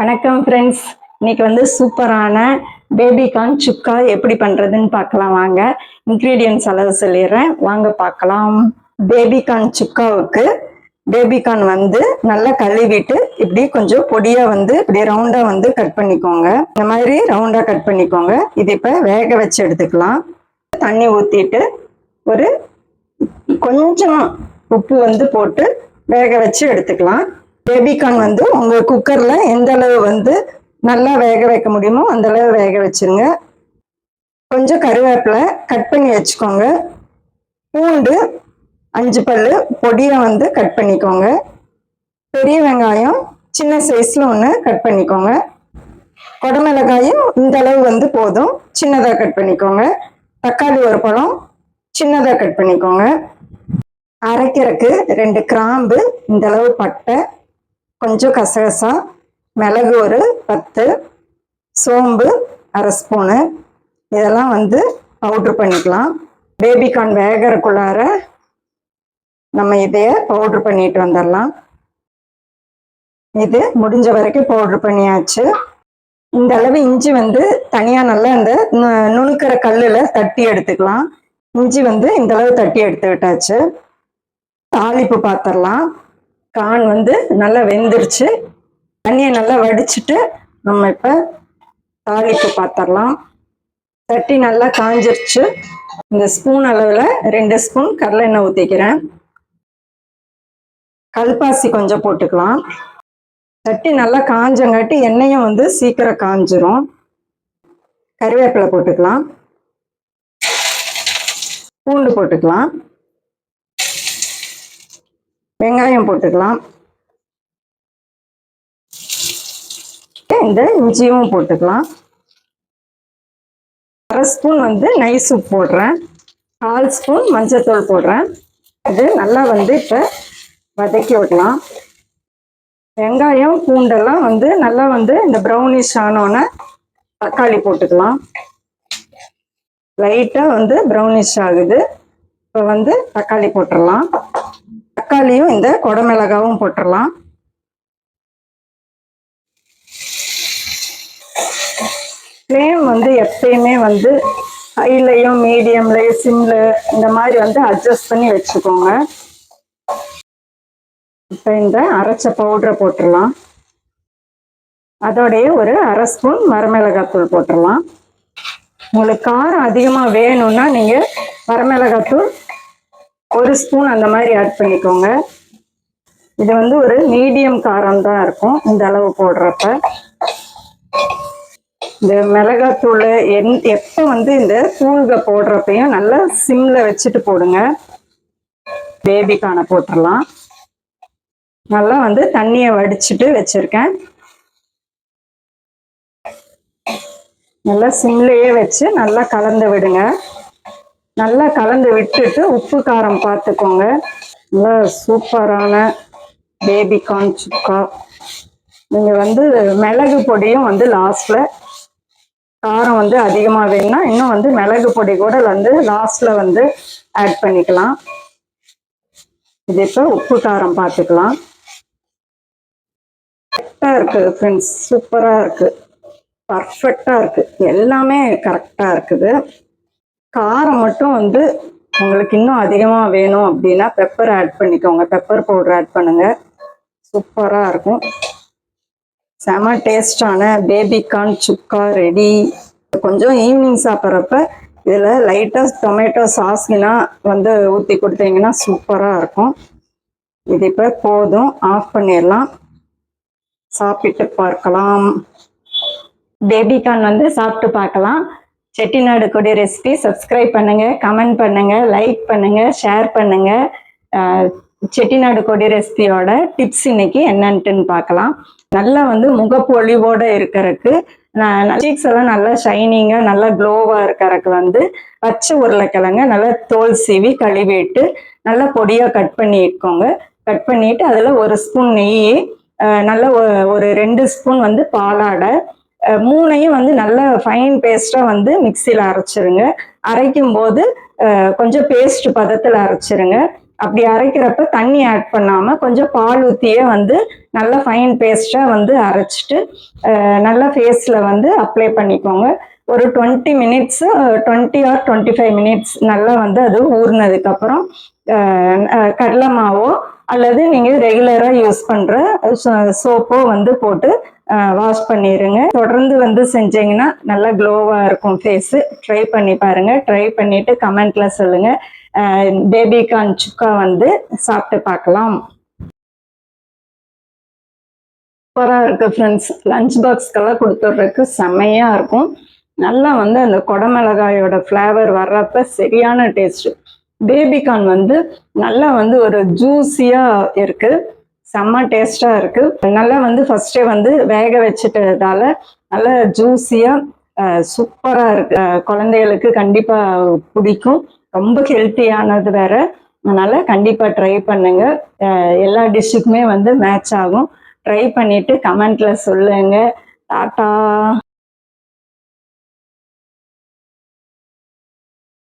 வணக்கம் ஃப்ரெண்ட்ஸ் இன்னைக்கு வந்து சூப்பரான பேபி கார்ன் சுக்கா எப்படி பண்ணுறதுன்னு பார்க்கலாம் வாங்க. இன்க்ரீடியன்ஸ் அளவு சொல்லிடுறேன். வாங்க பார்க்கலாம். பேபி கார்ன் சுக்காவுக்கு பேபி கார்ன் வந்து நல்லா கழுவிட்டு இப்படி கொஞ்சம் பொடியாக வந்து இப்படி ரவுண்டாக வந்து கட் பண்ணிக்கோங்க. இந்த மாதிரி ரவுண்டாக கட் பண்ணிக்கோங்க. இது இப்போ வேக வச்சு எடுத்துக்கலாம். தண்ணி ஊற்றிட்டு ஒரு கொஞ்சம் உப்பு வந்து போட்டு வேக வச்சு எடுத்துக்கலாம். பேபிகார்ன் வந்து உங்க குக்கர்ல எந்த அளவு வந்து நல்லா வேக வைக்க முடியுமோ அந்த அளவு வேக வச்சிருங்க. கொஞ்சம் கருவேப்பிலை கட் பண்ணி வச்சுக்கோங்க. பூண்டு அஞ்சு பல் பொடியை வந்து கட் பண்ணிக்கோங்க. பெரிய வெங்காயம் சின்ன சைஸில் ஒன்று கட் பண்ணிக்கோங்க. குடமிளகாயும் இந்த அளவு வந்து போதும். சின்னதாக கட் பண்ணிக்கோங்க. தக்காளி ஒரு பழம் சின்னதாக கட் பண்ணிக்கோங்க. அரைக்கிறதுக்கு ரெண்டு கிராம்பு இந்த அளவு பட்டை கொஞ்சம் கசகசா மிளகு ஒரு பத்து சோம்பு அரை ஸ்பூனு. இதெல்லாம் வந்து பவுட்ரு பண்ணிக்கலாம். பேபிகார்ன் வேகறக்குள்ளார நம்ம இதைய பவுட்ரு பண்ணிட்டு வந்துடலாம். இது முடிஞ்ச வரைக்கும் பவுட்ரு பண்ணியாச்சு. இந்த அளவு இஞ்சி வந்து தனியாக நல்லா இந்த நு- நுணுக்கிற கல்லில் தட்டி எடுத்துக்கலாம். இஞ்சி வந்து இந்த அளவு தட்டி எடுத்து விட்டாச்சு தாளிப்பு பார்த்துடலாம் கான் வந்து நல்லா வெந்துருச்சு. தண்ணியை நல்லா வடிச்சிட்டு நம்ம இப்போ தாளிப்பு பாத்திரலாம். தட்டி நல்லா காஞ்சிருச்சு. இந்த ஸ்பூன் அளவில் ரெண்டு ஸ்பூன் கடலை எண்ணெய் ஊற்றிக்கிறேன் கல்பாசி கொஞ்சம் போட்டுக்கலாம். தட்டி நல்லா காஞ்சங்காட்டி எண்ணெயும் வந்து சீக்கிரம் காஞ்சிரும். கருவேப்பிலை போட்டுக்கலாம். பூண்டு போட்டுக்கலாம். வெங்காயம் போட்டுக்கலாம். இந்த இஞ்சியும் போட்டுக்கலாம். அரை ஸ்பூன் வந்து நைஸ் உப்பு போடுறேன். கால் ஸ்பூன் மஞ்சத்தூள் போடுறேன். அது நல்லா வந்து இப்போ வதக்கி விடலாம். வெங்காயம் பூண்டெல்லாம் வந்து நல்லா வந்து இந்த ப்ரௌனிஷ் ஆனோன்னே தக்காளி போட்டுக்கலாம். லைட்டாக வந்து ப்ரௌனிஷ் ஆகுது. இப்போ வந்து தக்காளி போட்டுடலாம். தக்காளியும் இந்த குடமிளகாவும் போட்டுடலாம் ஃப்ளேம் வந்து எப்பயுமே வந்து ஹைலையும் மீடியம்லையும் சிம்ல இந்த மாதிரி வந்து அட்ஜஸ்ட் பண்ணி வச்சுக்கோங்க. இப்போ இந்த அரைச்ச பவுடரை போட்டுடலாம் அதோடைய ஒரு அரை ஸ்பூன் மரமிளகாத்தூள் போட்டுடலாம் உங்களுக்கு காரம் அதிகமாக வேணும்னா நீங்கள் மரமிளகாத்தூள் ஒரு ஸ்பூன் அந்த மாதிரி ஆட் பண்ணிக்கோங்க. இது வந்து ஒரு மீடியம் காரம் தான் இருக்கும். இந்த அளவு போடுறப்ப. இந்த மிளகாத்தூள் என் எப்போ வந்து இந்த தூள்க போடுறப்பையும் நல்லா சிம்மில் வச்சுட்டு போடுங்க. பேபிக்கான போட்டுடலாம் நல்லா வந்து தண்ணியை வடிச்சிட்டு வச்சுருக்கேன். நல்லா சிம்லேயே வச்சு நல்லா கலந்து விடுங்க. நல்லா கலந்து விட்டுட்டு உப்பு காரம் பார்த்துக்கோங்க. நல்லா சூப்பரான பேபி கார்ன் சுக்கா நீங்கள் வந்து மிளகு பொடியும் வந்து லாஸ்ட்டில் காரம் வந்து அதிகமாக வேணும்னா இன்னும் வந்து மிளகு பொடி கூட வந்து லாஸ்ட்டில் வந்து ஆட் பண்ணிக்கலாம். இது இப்போ உப்பு காரம் பார்த்துக்கலாம். கரெக்டாக இருக்குது ஃப்ரெண்ட்ஸ் சூப்பராக இருக்குது பர்ஃபெக்டாக இருக்குது எல்லாமே கரெக்டாக இருக்குது. காரம் மட்டும் வந்து உங்களுக்கு இன்னும் அதிகமாக வேணும் அப்படின்னா பெப்பர் ஆட் பண்ணிக்கோங்க. பெப்பர் பவுடர் ஆட் பண்ணுங்க. சூப்பராக இருக்கும். செம டேஸ்டான பேபிகான் சுக்கா ரெடி கொஞ்சம் ஈவினிங் சாப்பிட்றப்ப இதில் லைட்டாக டொமேட்டோ சாஸ்னா வந்து ஊற்றி கொடுத்தீங்கன்னா சூப்பராக இருக்கும். இது இப்போ போதும். ஆஃப் பண்ணிடலாம். சாப்பிட்டு பார்க்கலாம். பேபிகார்ன் வந்து சாப்பிட்டு பார்க்கலாம். செட்டிநாடு கொடி ரெசிபி சப்ஸ்கிரைப் பண்ணுங்க கமெண்ட் பண்ணுங்க லைக் பண்ணுங்க ஷேர் பண்ணுங்க. செட்டிநாடு கொடி ரெசிபியோட டிப்ஸ் இன்னைக்கு என்னன்ட்டுன்னு பார்க்கலாம். நல்லா வந்து முகப்பொழிவோட இருக்கிறதுக்கு சீக்ஸ் எல்லாம் நல்லா ஷைனிங்காக நல்லா க்ளோவாக இருக்கிறதுக்கு வந்து பச்சை உருளைக்கிழங்க நல்லா தோல் சீவி கழுவிட்டு நல்லா பொடியாக கட் பண்ணிக்கோங்க. கட் பண்ணிட்டு அதில் ஒரு ஸ்பூன் நெய் நல்லா நல்ல ஒரு ரெண்டு ஸ்பூன் வந்து பாலாடை மூணையும் வந்து நல்ல ஃபைன் பேஸ்ட்டாக வந்து மிக்சியில் அரைச்சிருங்க. அரைக்கும் போது கொஞ்சம் பேஸ்ட் பதத்தில் அரைச்சிருங்க. அப்படி அரைக்கிறப்ப தண்ணி ஆட் பண்ணாம கொஞ்சம் பால் ஊற்றியே வந்து நல்லா ஃபைன் பேஸ்டா வந்து அரைச்சிட்டு நல்லா ஃபேஸ்ல வந்து அப்ளை பண்ணிக்கோங்க. ஒரு twenty minutes twenty or twenty five minutes நல்லா வந்து அது ஊறினதுக்கப்புறம் கடலை மாவோ அல்லது நீங்கள் ரெகுலராக யூஸ் பண்ணுற சோப்போ வந்து போட்டு வாஷ் பண்ணிடுங்க தொடர்ந்து வந்து செஞ்சீங்கன்னா நல்லா க்ளோவாக இருக்கும் ஃபேஸு ட்ரை பண்ணி பாருங்க. ட்ரை பண்ணிட்டு கமெண்ட்ல சொல்லுங்க. பேபி கார்ன் சுக்கா வந்து சாப்பிட்டு பார்க்கலாம். சூப்பராக இருக்கு ஃப்ரெண்ட்ஸ் லஞ்ச் பாக்ஸ்க்கெல்லாம் கொடுத்துட்றதுக்கு செம்மையாக இருக்கும். நல்லா வந்து அந்த குடமிளகாயோட ஃப்ளேவர் வர்றப்ப சரியான டேஸ்ட் பேபிகான் வந்து நல்லா வந்து ஒரு ஜூஸியாக இருக்கு. செம்ம டேஸ்ட்டாக இருக்கு. நல்லா வந்து ஃபர்ஸ்டே வந்து வேக வச்சுட்டதால நல்லா ஜூஸியாக சூப்பராக இருக்கு. குழந்தைகளுக்கு கண்டிப்பாக பிடிக்கும். ரொம்ப ஹெல்த்தியானது வேற. அதனால கண்டிப்பாக ட்ரை பண்ணுங்க. எல்லா டிஷ்ஷுக்குமே வந்து மேட்ச் ஆகும். ட்ரை பண்ணிட்டு கமெண்ட்ல சொல்லுங்க. டாட்டா!